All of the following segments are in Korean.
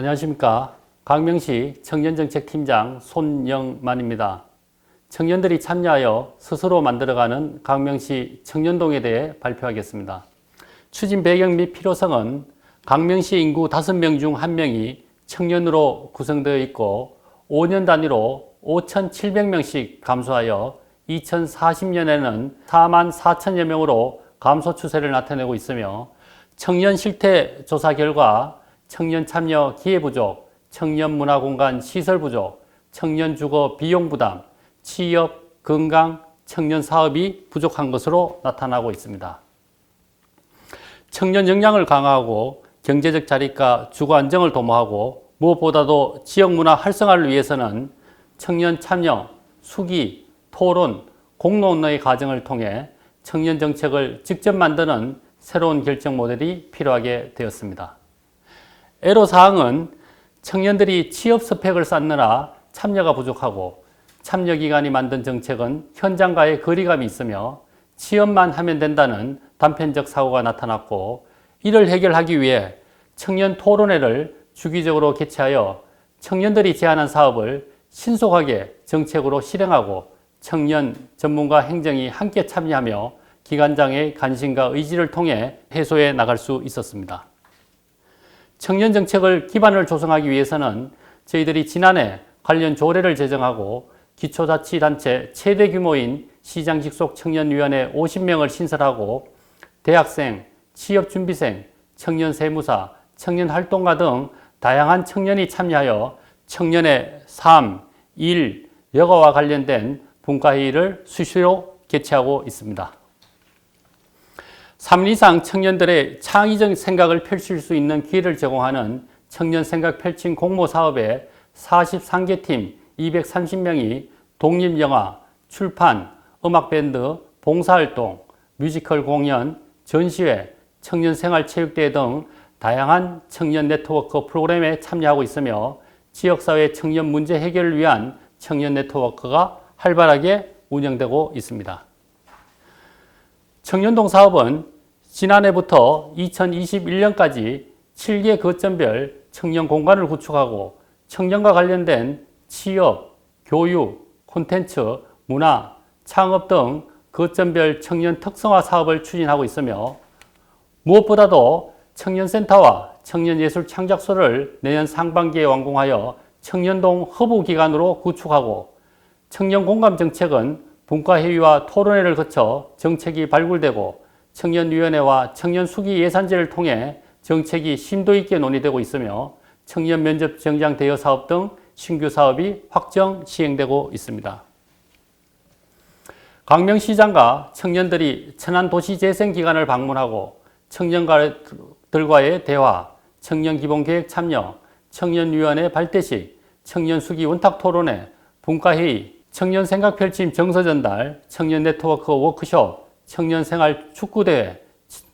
안녕하십니까. 강명시 청년정책팀장 손영만입니다. 청년들이 참여하여 스스로 만들어가는 강명시 청년동에 대해 발표하겠습니다. 추진 배경 및 필요성은 강명시 인구 5명 중 1명이 청년으로 구성되어 있고 5년 단위로 5,700명씩 감소하여 2040년에는 4만 4천여 명으로 감소 추세를 나타내고 있으며 청년 실태 조사 결과 청년 참여 기회 부족, 청년 문화 공간 시설 부족, 청년 주거 비용 부담, 취업, 건강, 청년 사업이 부족한 것으로 나타나고 있습니다. 청년 역량을 강화하고 경제적 자립과 주거 안정을 도모하고 무엇보다도 지역 문화 활성화를 위해서는 청년 참여, 수기, 토론, 공론의 과정을 통해 청년 정책을 직접 만드는 새로운 결정 모델이 필요하게 되었습니다. 애로사항은 청년들이 취업 스펙을 쌓느라 참여가 부족하고 참여기관이 만든 정책은 현장과의 거리감이 있으며 취업만 하면 된다는 단편적 사고가 나타났고 이를 해결하기 위해 청년 토론회를 주기적으로 개최하여 청년들이 제안한 사업을 신속하게 정책으로 실행하고 청년 전문가 행정이 함께 참여하며 기관장의 관심과 의지를 통해 해소해 나갈 수 있었습니다. 청년 정책을 기반을 조성하기 위해서는 저희들이 지난해 관련 조례를 제정하고 기초자치단체 최대 규모인 시장 직속 청년위원회 50명을 신설하고 대학생, 취업준비생, 청년 세무사, 청년 활동가 등 다양한 청년이 참여하여 청년의 삶, 일, 여가와 관련된 분과회의를 수시로 개최하고 있습니다. 3인 이상 청년들의 창의적 생각을 펼칠 수 있는 기회를 제공하는 청년 생각 펼친 공모 사업에 43개 팀 230명이 독립영화, 출판, 음악밴드, 봉사활동, 뮤지컬 공연, 전시회, 청년생활체육대회 등 다양한 청년 네트워크 프로그램에 참여하고 있으며 지역사회 청년 문제 해결을 위한 청년 네트워크가 활발하게 운영되고 있습니다. 청년동 사업은 지난해부터 2021년까지 7개 거점별 청년 공간을 구축하고 청년과 관련된 취업, 교육, 콘텐츠, 문화, 창업 등 거점별 청년 특성화 사업을 추진하고 있으며 무엇보다도 청년센터와 청년예술 창작소를 내년 상반기에 완공하여 청년동 허브 기관으로 구축하고 청년 공감 정책은 분과회의와 토론회를 거쳐 정책이 발굴되고 청년위원회와 청년수기 예산제를 통해 정책이 심도 있게 논의되고 있으며 청년 면접 정장 대여 사업 등 신규 사업이 확정 시행되고 있습니다. 광명시장과 청년들이 천안 도시재생 기관을 방문하고 청년들과의 대화, 청년 기본계획 참여, 청년위원회 발대식, 청년 수기 원탁 토론회, 분과회의, 청년 생각 펼침 정서 전달, 청년 네트워크 워크숍, 청년생활 축구대회,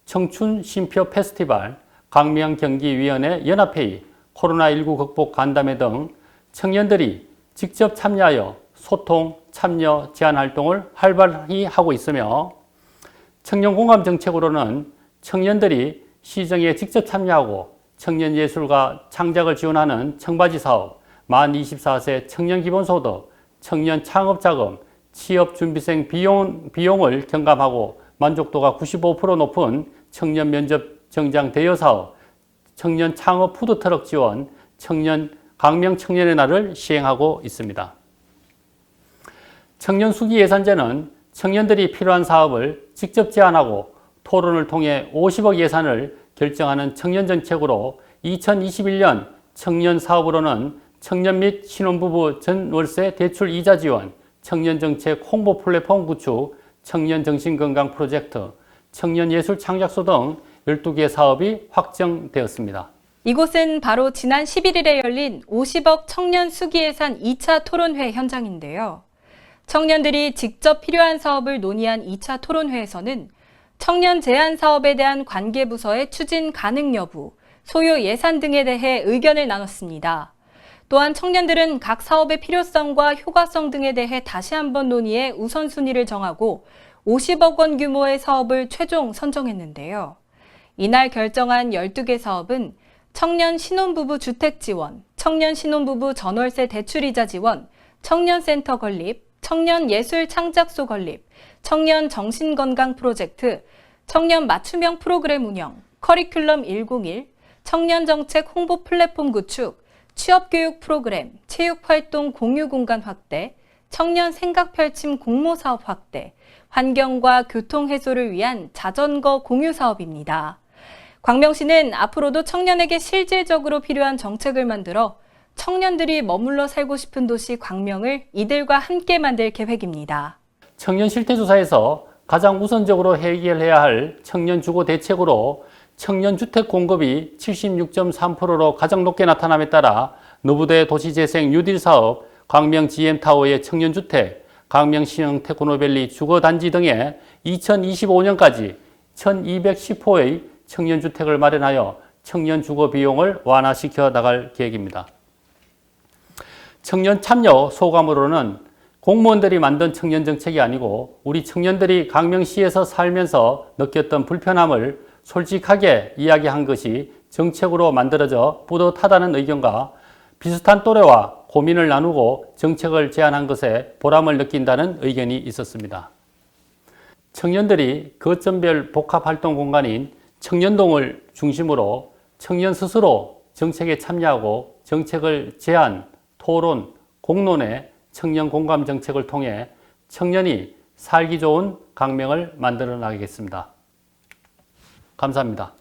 청춘 쉼표 페스티벌, 강명 경기위원회 연합회의, 코로나19 극복 간담회 등 청년들이 직접 참여하여 소통, 참여, 제안 활동을 활발히 하고 있으며 청년 공감 정책으로는 청년들이 시정에 직접 참여하고 청년 예술과 창작을 지원하는 청바지 사업, 만 24세 청년 기본소득, 청년 창업자금, 취업 준비생 비용, 비용을 경감하고 만족도가 95% 높은 청년 면접 정장 대여 사업, 청년 창업 푸드트럭 지원, 청년 강명 청년의 날을 시행하고 있습니다. 청년 수기 예산제는 청년들이 필요한 사업을 직접 제안하고 토론을 통해 50억 예산을 결정하는 청년 정책으로 2021년 청년 사업으로는 청년 및 신혼부부 전월세 대출 이자 지원, 청년 정책 홍보 플랫폼 구축, 청년 정신건강 프로젝트, 청년 예술 창작소 등 12개 사업이 확정되었습니다. 이곳은 바로 지난 11일에 열린 50억 청년 수기 예산 2차 토론회 현장인데요. 청년들이 직접 필요한 사업을 논의한 2차 토론회에서는 청년 제한 사업에 대한 관계 부서의 추진 가능 여부, 소요 예산 등에 대해 의견을 나눴습니다. 또한 청년들은 각 사업의 필요성과 효과성 등에 대해 다시 한번 논의해 우선순위를 정하고 50억 원 규모의 사업을 최종 선정했는데요. 이날 결정한 12개 사업은 청년 신혼부부 주택 지원, 청년 신혼부부 전월세 대출이자 지원, 청년센터 건립, 청년 예술 창작소 건립, 청년 정신건강 프로젝트, 청년 맞춤형 프로그램 운영, 커리큘럼 101, 청년 정책 홍보 플랫폼 구축, 취업교육 프로그램, 체육활동 공유 공간 확대, 청년 생각 펼침 공모 사업 확대, 환경과 교통 해소를 위한 자전거 공유 사업입니다. 광명시는 앞으로도 청년에게 실질적으로 필요한 정책을 만들어 청년들이 머물러 살고 싶은 도시 광명을 이들과 함께 만들 계획입니다. 청년 실태조사에서 가장 우선적으로 해결해야 할 청년 주거 대책으로 청년 주택 공급이 76.3%로 가장 높게 나타남에 따라 노부대 도시재생 뉴딜 사업, 광명 GM타워의 청년주택, 광명시형 테크노밸리 주거단지 등에 2025년까지 1210호의 청년주택을 마련하여 청년 주거 비용을 완화시켜 나갈 계획입니다. 청년 참여 소감으로는 공무원들이 만든 청년 정책이 아니고 우리 청년들이 강명시에서 살면서 느꼈던 불편함을 솔직하게 이야기한 것이 정책으로 만들어져 뿌듯하다는 의견과 비슷한 또래와 고민을 나누고 정책을 제안한 것에 보람을 느낀다는 의견이 있었습니다. 청년들이 거점별 복합활동 공간인 청년동을 중심으로 청년 스스로 정책에 참여하고 정책을 제안, 토론, 공론의 청년 공감 정책을 통해 청년이 살기 좋은 강명을 만들어 나가겠습니다. 감사합니다.